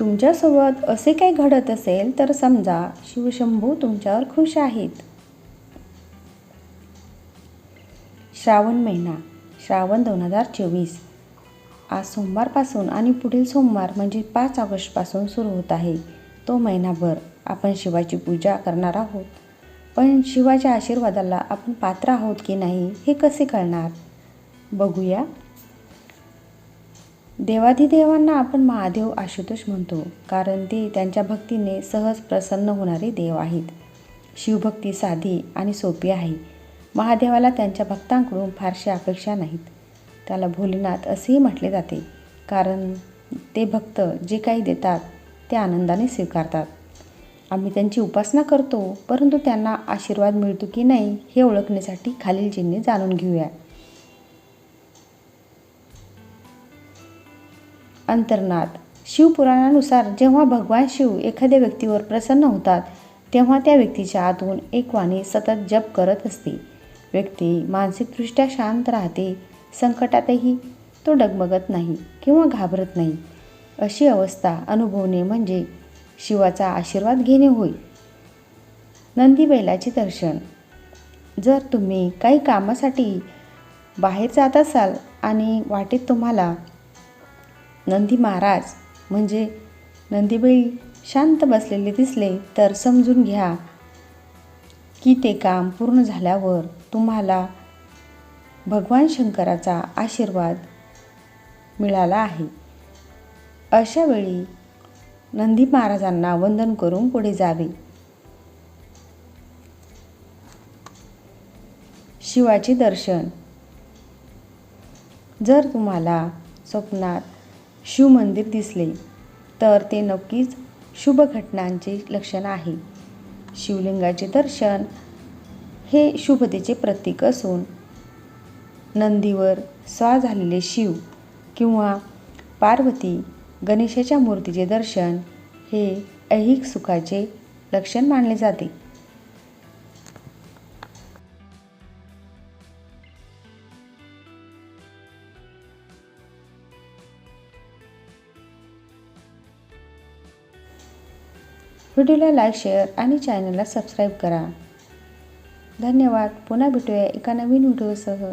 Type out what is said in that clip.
तुमच्यासोबत असे काही घडत असेल तर समजा शिवशंभू तुमच्यावर खुश आहेत. श्रावण महिना श्रावण दोन हजार चोवीस. आज सोमवारपासून आणि पुढील सोमवार म्हणजे पाच ऑगस्टपासून सुरू होत आहे. तो महिनाभर आपण शिवाची पूजा करणार आहोत. पण शिवाच्या आशीर्वादाला आपण पात्र आहोत की नाही हे कसे कळणार? बघूया. देवाधिदेवांना आपण महादेव आशुतोष म्हणतो कारण ते त्यांच्या भक्तीने सहज प्रसन्न होणारे देव आहेत. शिवभक्ती साधी आणि सोपी आहे. महादेवाला त्यांच्या भक्तांकडून फारशी अपेक्षा नाहीत. त्याला भोलेनाथ असेही म्हटले जाते कारण ते भक्त जे काही देतात ते आनंदाने स्वीकारतात. आम्ही त्यांची उपासना करतो परंतु त्यांना आशीर्वाद मिळतो की नाही हे ओळखण्यासाठी खालील चिन्हे जाणून घेऊया. अंतर्नाद. शिवपुराणानुसार जेव्हा भगवान शिव एखाद्या व्यक्तीवर प्रसन्न होतात तेव्हा त्या व्यक्तीच्या आतून एक वाणी सतत जप करत असते. व्यक्ती मानसिकदृष्ट्या शांत राहते संकटातही तो डगमगत नाही किंवा घाबरत नाही. अशी अवस्था अनुभवणे म्हणजे शिवाचा आशीर्वाद घेणे होय. नंदीबैलाचे दर्शन. जर तुम्ही काही कामासाठी बाहेर जात असाल आणि वाटेत तुम्हाला नंदी महाराज म्हणजे नंदीबाई शांत बसलेले दिसले तर समजून घ्या की ते काम पूर्ण झाल्यावर तुम्हाला भगवान शंकराचा आशीर्वाद मिळाला आहे. अशावेळी नंदी महाराजांना वंदन करून पुढे जावे. शिवाचे दर्शन. जर तुम्हाला स्वप्नात शिवमंदिर दिसले तर ते नक्कीच शुभ घटनांचे लक्षण आहे. शिवलिंगाचे दर्शन हे शुभतेचे प्रतीक असून नंदीवर स्वा झालेले शिव किंवा पार्वती गणेशाच्या मूर्तीचे दर्शन हे ऐहिक सुखाचे लक्षण मानले जाते. व्हिडिओला लाईक शेअर आणि चॅनलला सबस्क्राईब करा. धन्यवाद. पुन्हा भेटूया एका नवीन व्हिडिओसह.